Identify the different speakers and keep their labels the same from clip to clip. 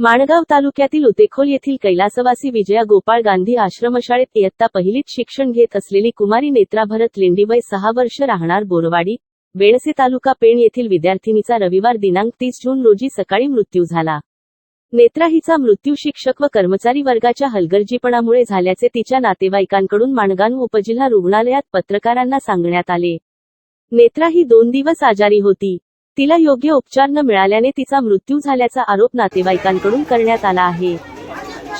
Speaker 1: माणगाव तालुक्यातील उतेखोल येथील कैलासवासी विजया गोपाळ गांधी आश्रमशाळेत इयत्ता पहिलीत शिक्षण घेत असलेली कुमारी नेत्रा भरत लेंडीवय सहा वर्ष राहणार बोरवाडी बेळसे तालुका पेण येथील विद्यार्थिनीचा रविवार दिनांक तीस जून रोजी सकाळी मृत्यू झाला. नेत्रा हिचा मृत्यू शिक्षक व कर्मचारी वर्गाच्या हलगर्जीपणामुळे झाल्याचे तिच्या नातेवाईकांकडून माणगाव उपजिल्हा रुग्णालयात पत्रकारांना सांगण्यात आले. नेत्रा ही दोन दिवस आजारी होती. तिला योग्य उपचार न मिळाल्याने तिचा मृत्यू झाल्याचा आरोप नातेवाईकांकडून करण्यात आला आहे.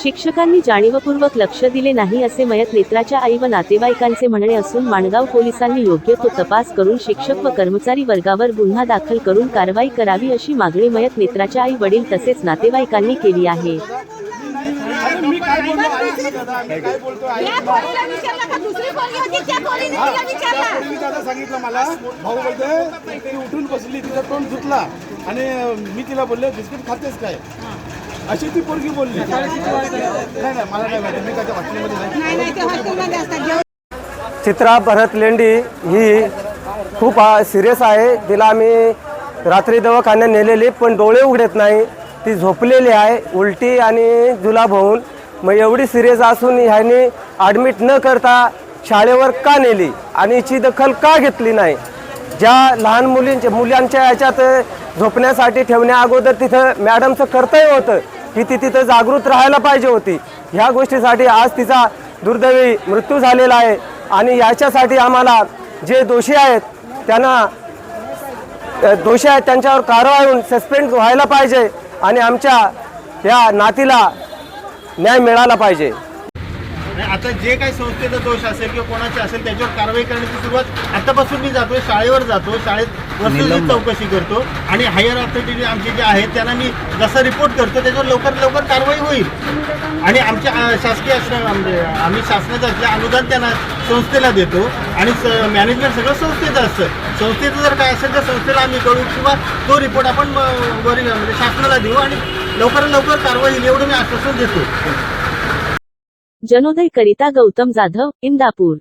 Speaker 1: शिक्षकांनी जाणीवपूर्वक लक्ष दिले नाही असे मयत नेत्राच्या आई व नातेवाईकांचे म्हणणे असून माणगाव पोलिसांनी योग्य तो तपास करून शिक्षक व कर्मचारी वर्गावर गुन्हा दाखल करून कारवाई करावी अशी मागणी मयत नेत्राच्या आई वडील तसेच नातेवाईकांनी केली आहे.
Speaker 2: मी काय बोलतो ऐक दादा मी काय बोलतो ऐक हा, दादा सांगितलं मला भाऊ बोलते ती उठून बसली तिचा तोंड धुतला आणि मी तिला बोलले बिस्किट खातेस काय? अशी ती पोरगी बोलली. नाही नाही मला माहिती मी त्याच्या हॉस्टेलमध्ये
Speaker 3: चित्रा भरत लेंडी ही खूप सिरियस आहे. तिला आम्ही रात्री दवाखान्यात नेलेली पण डोळे उघडत नाही. ती झोपलेली आहे उलटी आणि जुलाब होऊन मग एवढी सिरियस असून ह्याने ॲडमिट न करता शाळेवर का नेली? आणि हिची दखल का घेतली नाही? ज्या लहान मुलींच्या मुलांच्या ह्याच्यात झोपण्यासाठी ठेवण्या अगोदर तिथं मॅडमचं कर्तव्य होतं. की ती तिथं जागृत राहायला पाहिजे होती. ह्या गोष्टीसाठी आज तिचा दुर्दैवी मृत्यू झालेला आहे. आणि याच्यासाठी आम्हाला जे दोषी आहेत त्यांना दोषी आहेत त्यांच्यावर कारवाई होऊन सस्पेंड व्हायला पाहिजे. आणि आमच्या या नातीला न्याय मिळाला पाहिजे.
Speaker 4: आता जे काही संस्थेचा दोष असेल किंवा कोणाचे असेल त्याच्यावर कारवाई करण्याची सुरुवात आतापासून मी जातो शाळेवर जातो शाळेत वस्तूची चौकशी करतो आणि हायर अथॉरिटी आमचे जे आहेत त्यांना मी जसा रिपोर्ट करतो त्याच्यावर लवकर लवकर कारवाई होईल. आणि आमच्या शासकीय म्हणजे आम्ही शासनाचं असले अनुदान त्यांना संस्थेला देतो आणि मॅनेजमेंट सगळं संस्थेचं असतं. संस्थेचं जर काय असेल तर संस्थेला आम्ही करू किंवा तो रिपोर्ट आपण वरील म्हणजे शासनाला देऊ आणि लवकरात लवकर कारवाई होईल एवढं मी आश्वासन देतो.
Speaker 1: जनोदय करिता गौतम जाधव इंदापूर.